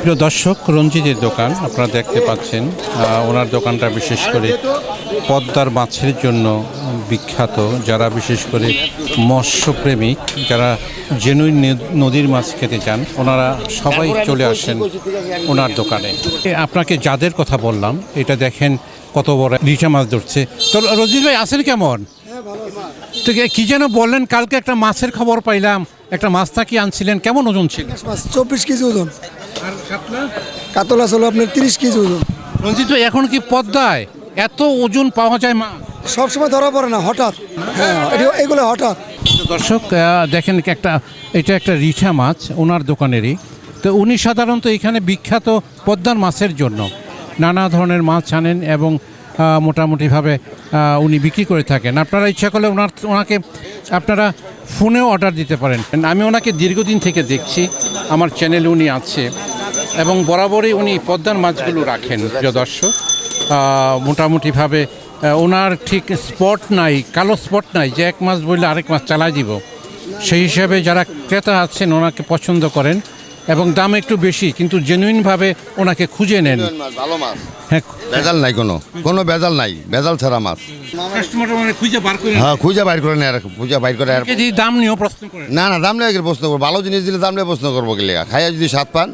প্রিয় দর্শক রঞ্জিতের দোকান আপনারা দেখতে পাচ্ছেন ওনার দোকানটা বিশেষ করে পদ্মার মাছের জন্য বিখ্যাত। যারা বিশেষ করে মৎস্যপ্রেমিক যারা জেনুইন নদীর মাছ খেতে চান ওনারা সবাই চলে আসেন ওনার দোকানে। আপনাকে যাদের কথা বললাম এটা দেখেন কত বড় রিচা মাছ ধরছে। তো রঞ্জিত ভাই আছেন কেমন? তো কে- যেন বললেন কালকে একটা মাছের খবর পাইলাম একটা মাছ নাকি আনছিলেন কেমন ওজন ছিল? মাছ চব্বিশ কেজি ওজন। আর কাতলা? কাতলা ছিল আপনার তিরিশ কেজি ওজন। রঞ্জিত ভাই, এখন কি পদ্মায় এত ওজন পাওয়া যায় মা? সবসময় ধরা পড়ে না হঠাৎ। হ্যাঁ এগুলো হঠাৎ। দর্শক দেখেন কি একটা এটা একটা রিঠা মাছ ওনার দোকানেরই। তো উনি সাধারণত এখানে বিখ্যাত পদ্মার মাছের জন্য নানা ধরনের মাছ আনেন এবং মোটামুটিভাবে উনি বিক্রি করে থাকেন। আপনারা ইচ্ছা করলে ওনার, ওনাকে আপনারা ফোনেও অর্ডার দিতে পারেন। আমি ওনাকে দীর্ঘদিন থেকে দেখছি, আমার চ্যানেলে উনি আছে এবং বরাবরই উনি পদ্মার মাছগুলো রাখেন, প্রিয় দর্শক। মোটামুটিভাবে ওনার ঠিক স্পট নাই, কালো স্পট নাই, যে এক মাস বললে আরেক মাস চালাই দিব। সেই হিসাবে যারা ক্রেতা আছেন, ওনাকে পছন্দ করেন। এবং দাম একটু বেশি কিন্তু জেনুইনভাবে ওনাকে খুঁজে নেন মাছ ভালো মাছ। হ্যাঁ ভেজাল নাই কোনো। কোনো ভেজাল নাই ভেজাল ছাড়া মাছ। কাস্টমার মানে খুঁজে বার করে হ্যাঁ খুঁজে বাইর করে নেয় খুঁজে বাইর করে আর কেজি দাম নিয়েও প্রশ্ন করেন না না দাম নিয়ে প্রশ্ন করব। ভালো জিনিস দিলে দাম নিয়ে প্রশ্ন করব গেলে খাইয়া যদি স্বাদ পান।